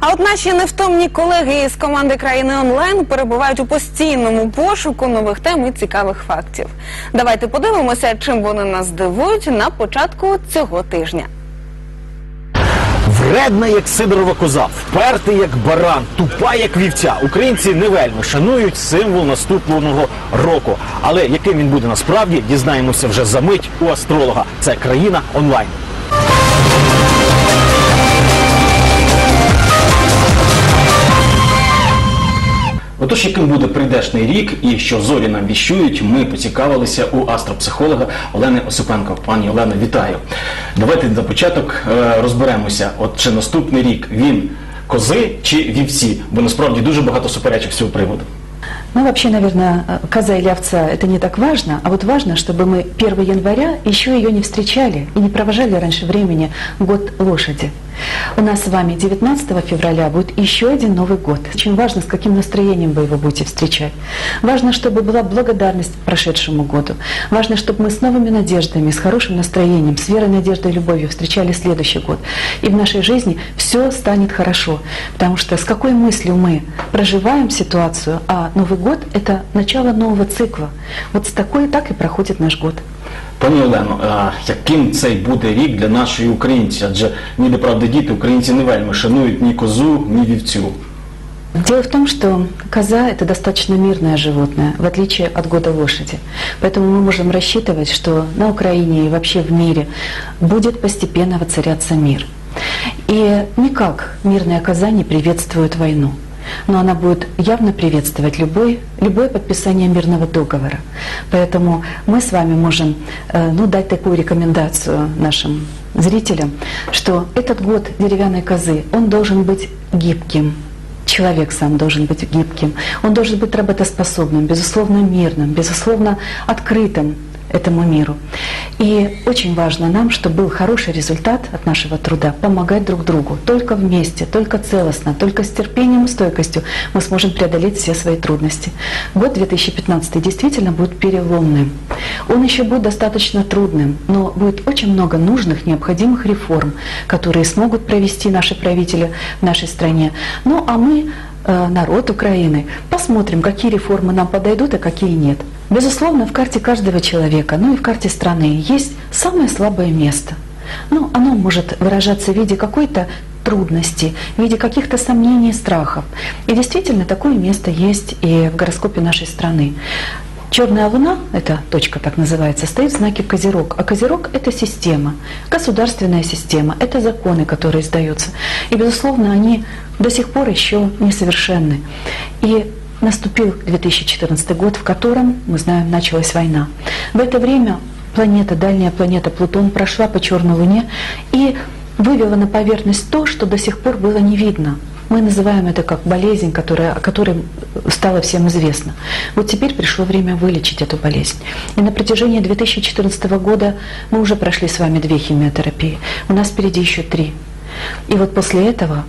А от наші невтомні колеги із команди країни онлайн перебувають у постійному пошуку нових тем і цікавих фактів. Давайте подивимося, чим вони нас здивують на початку цього тижня. Вредна, як сидорова коза, впертий, як баран, тупа, як вівця. Українці не вельми шанують символ наступного року. Але яким він буде насправді, дізнаємося вже за мить у астролога. Це країна онлайн. Отож, яким буде прийдешний рік і що зорі нам віщують, ми поцікавилися у астропсихолога Олени Осипенко. Пані Олено, вітаю. Давайте на початок е, розберемося, от чи наступний рік він кози чи вівці, бо насправді дуже багато суперечок з цього приводу. Ну, вообще, наверное, коза или овца – это не так важно, а вот важно, чтобы мы 1 января еще ее не встречали и не провожали раньше времени год лошади. У нас с вами 19 февраля будет еще один Новый год. Очень важно, с каким настроением вы его будете встречать. Важно, чтобы была благодарность прошедшему году. Важно, чтобы мы с новыми надеждами, с хорошим настроением, с верой, надеждой и любовью встречали следующий год. И в нашей жизни все станет хорошо. Потому что с какой мыслью мы проживаем ситуацию, а Новый год – это начало нового цикла. Вот с такой так и проходит наш год. Пані Олено, а яким цей буде рік для нашої українці? Адже ніде правда діти, українці не вельми шанують ні козу, ні вівцю. Дело в том, что коза – это достаточно мирное животное, в отличие от года лошади. Поэтому мы можем рассчитывать, что на Украине и вообще в мире будет постепенно воцаряться мир. И никак мирная коза не приветствует войну. Но она будет явно приветствовать любой, любое подписание мирного договора. Поэтому мы с вами можем э, ну, дать такую рекомендацию нашим зрителям, что этот год деревянной козы, он должен быть гибким, Человек сам должен быть гибким, он должен быть работоспособным, безусловно мирным, безусловно открытым этому миру. И очень важно нам, чтобы был хороший результат от нашего труда, помогать друг другу. Только вместе, только целостно, только с терпением и стойкостью мы сможем преодолеть все свои трудности. Год 2015 действительно будет переломным. Он еще будет достаточно трудным, но будет очень много нужных, необходимых реформ, которые смогут провести наши правители в нашей стране. Ну а мы народ Украины. Посмотрим, какие реформы нам подойдут, а какие нет. Безусловно, в карте каждого человека, ну и в карте страны есть самое слабое место. Ну, оно может выражаться в виде какой-то трудности, в виде каких-то сомнений, страхов. И действительно, такое место есть и в гороскопе нашей страны. Черная луна, эта точка так называется, стоит в знаке Козерог. А Козерог – это система, государственная система, это законы, которые издаются. И, безусловно, они до сих пор еще несовершенны. И наступил 2014 год, в котором, мы знаем, началась война. В это время планета, дальняя планета Плутон прошла по Черной Луне и вывела на поверхность то, что до сих пор было не видно. Мы называем это как болезнь, которая, о которой стало всем известно. Вот теперь пришло время вылечить эту болезнь. И на протяжении 2014 года мы уже прошли с вами две химиотерапии. У нас впереди еще три. И вот после этого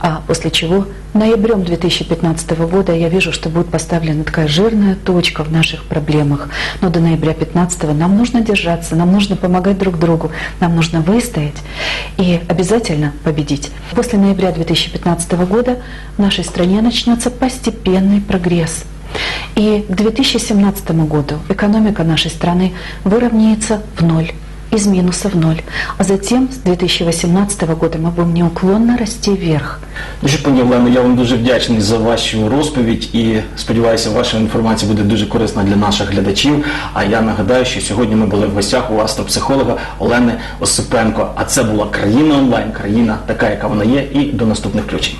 а после чего ноябрем 2015 года я вижу, что будет поставлена такая жирная точка в наших проблемах. Но до ноября 2015 нам нужно держаться, нам нужно помогать друг другу, нам нужно выстоять и обязательно победить. После ноября 2015 года в нашей стране начнется постепенный прогресс. И к 2017 году экономика нашей страны выровняется в ноль из минуса в ноль. А затем с 2018 года мы будем неуклонно расти вверх. Дуже пані Олено, я вам дуже вдячний за вашу розповідь і сподіваюся, ваша інформація буде дуже корисна для наших глядачів. А я нагадаю, що сьогодні ми були в гостях у астропсихолога Олени Осипенко. А це була країна онлайн, країна така, яка вона є, і до наступних включень.